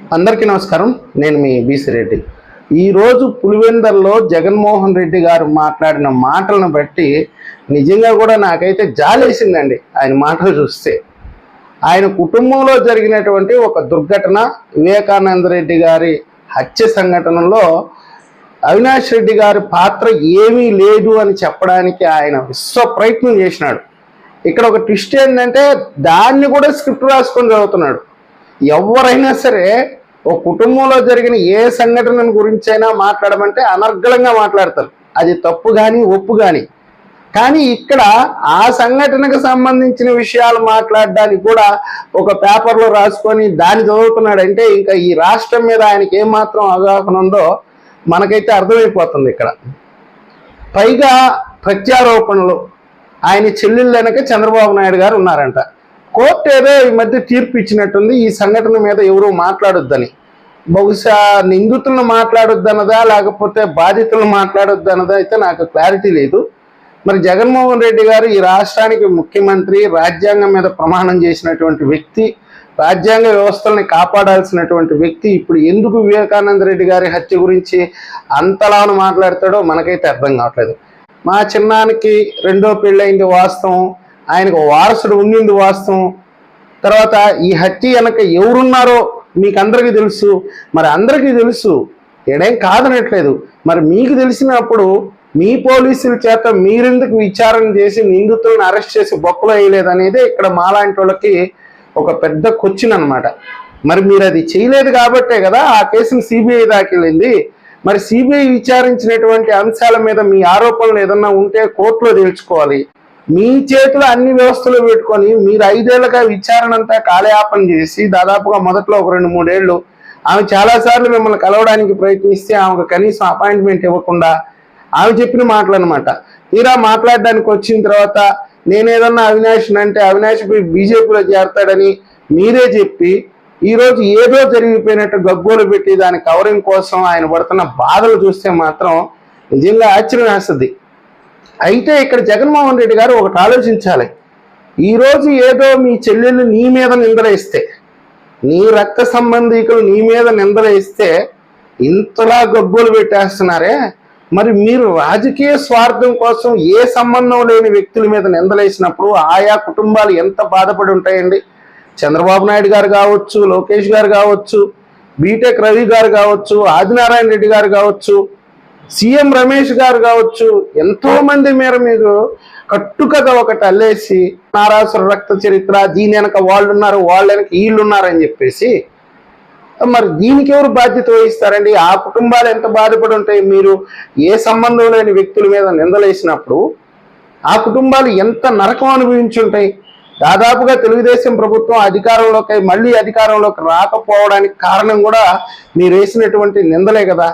అందరికీ నమస్కారం. నేను మీ బీసీ రెడ్డి. ఈరోజు పులివెందర్లో జగన్మోహన్ రెడ్డి గారు మాట్లాడిన మాటలను బట్టి నిజంగా కూడా నాకైతే జాలేసిందండి ఆయన మాటలు చూస్తే. ఆయన కుటుంబంలో జరిగినటువంటి ఒక దుర్ఘటన వివేకానంద రెడ్డి గారి హత్య సంఘటనలో అవినాష్ రెడ్డి గారి పాత్ర ఏమీ లేదు అని చెప్పడానికి ఆయన విశ్వ ప్రయత్నం చేసినాడు. ఇక్కడ ఒక ట్విస్ట్ ఏంటంటే దాన్ని కూడా స్క్రిప్ట్ రాసుకొని చదువుతున్నాడు. ఎవరైనా సరే ఓ కుటుంబంలో జరిగిన ఏ సంఘటన గురించైనా మాట్లాడమంటే అనర్గళంగా మాట్లాడతారు. అది తప్పు కానీ ఒప్పు కానీ కానీ ఇక్కడ ఆ సంఘటనకు సంబంధించిన విషయాలు మాట్లాడడానికి కూడా ఒక పేపర్లో రాసుకొని దాన్ని చదువుతున్నాడంటే ఇంకా ఈ రాష్ట్రం మీద ఆయనకి ఏమాత్రం అవగాహన ఉందో మనకైతే అర్థమైపోతుంది ఇక్కడ. పైగా ప్రత్యారోపణలు. ఆయన చెల్లెళ్ళు వెనక చంద్రబాబు నాయుడు గారు ఉన్నారంట. కోర్టు ఏదో ఈ మధ్య తీర్పు ఇచ్చినట్టుంది ఈ సంఘటన మీద ఎవరూ మాట్లాడొద్దని. బహుశా నిందితులను మాట్లాడొద్దన్నదా లేకపోతే బాధితులను మాట్లాడొద్దన్నదా అయితే నాకు క్లారిటీ లేదు. మరి జగన్మోహన్ రెడ్డి గారు ఈ రాష్ట్రానికి ముఖ్యమంత్రి రాజ్యాంగం మీద ప్రమాణం చేసినటువంటి వ్యక్తి రాజ్యాంగ వ్యవస్థల్ని కాపాడాల్సినటువంటి వ్యక్తి ఇప్పుడు ఎందుకు వివేకానంద రెడ్డి గారి హత్య గురించి అంతలాను మాట్లాడతాడో మనకైతే అర్థం కావట్లేదు. మా చిన్నానికి రెండో పెళ్ళైంది వాస్తవం. ఆయనకు వారసుడు ఉండింది వాస్తవం. తర్వాత ఈ హత్య వెనక ఎవరున్నారో మీకు అందరికీ తెలుసు. మరి అందరికీ తెలుసు. ఎడేం కాదనట్లేదు. మరి మీకు తెలిసినప్పుడు మీ పోలీసుల చేత మీరెందుకు విచారణ చేసి నిందితులను అరెస్ట్ చేసి బొక్కలు వేయలేదు అనేది ఇక్కడ మాలాంటి వాళ్ళకి ఒక పెద్ద క్వశ్చన్ అనమాట మరి మీరు అది చేయలేదు కాబట్టే కదా ఆ కేసును సిబిఐ దాకెళ్ళింది మరి సిబిఐ విచారించినటువంటి అంశాల మీద మీ ఆరోపణలు ఏదన్నా ఉంటే కోర్టులో తేల్చుకోవాలి. మీ చేతిలో అన్ని వ్యవస్థలు పెట్టుకొని మీరు ఐదేళ్ళుగా విచారణ అంతా కాలయాపన చేసి దాదాపుగా మొదట్లో ఒక రెండు మూడేళ్ళు ఆమె చాలాసార్లు మిమ్మల్ని కలవడానికి ప్రయత్నిస్తే ఆమెకు కనీసం అపాయింట్మెంట్ ఇవ్వకుండా ఆమె చెప్పిన మాటలు అనమాట తీరా మాట్లాడడానికి వచ్చిన తర్వాత నేనేదన్నా అవినాష్ అంటే అవినాష్ బీజేపీలో చేరతాడని మీరే చెప్పి ఈరోజు ఏదో జరిగిపోయినట్టు గగ్గోలు పెట్టి దాని కవరింగ్ కోసం ఆయన పడుతున్న బాధలు చూస్తే మాత్రం నిజంగా ఆశ్చర్యం వేస్తుంది. అయితే ఇక్కడ జగన్మోహన్ రెడ్డి గారు ఒకటి ఆలోచించాలి. ఈరోజు ఏదో మీ చెల్లెళ్ళు నీ మీద నిందలేస్తే నీ రక్త సంబంధికులు నీ మీద నిందలేస్తే ఇంతలా గబ్బులు పెట్టేస్తున్నారే? మరి మీరు రాజకీయ స్వార్థం కోసం ఏ సంబంధం లేని వ్యక్తుల మీద నిందలేసినప్పుడు ఆయా కుటుంబాలు ఎంత బాధపడి ఉంటాయండి? చంద్రబాబు నాయుడు గారు కావచ్చు లోకేష్ గారు కావచ్చు బీటెక్ రవి గారు కావచ్చు ఆదినారాయణ రెడ్డి గారు కావచ్చు సీఎం రమేష్ గారు కావచ్చు ఎంతో మంది మేర మీరు కట్టుకథ ఒకటి అల్లేసి నారాసుర రక్త చరిత్ర దీని వెనక వాళ్ళు ఉన్నారు వాళ్ళ వెనక వీళ్ళు ఉన్నారని చెప్పేసి మరి దీనికి ఎవరు బాధ్యత వహిస్తారండి? ఆ కుటుంబాలు ఎంత బాధపడి ఉంటాయి? మీరు ఏ సంబంధం లేని వ్యక్తుల మీద నిందలేసినప్పుడు ఆ కుటుంబాలు ఎంత నరకం అనుభవించి ఉంటాయి? దాదాపుగా తెలుగుదేశం ప్రభుత్వం అధికారంలోకి మళ్ళీ అధికారంలోకి రాకపోవడానికి కారణం కూడా మీరు వేసినటువంటి నిందలే కదా.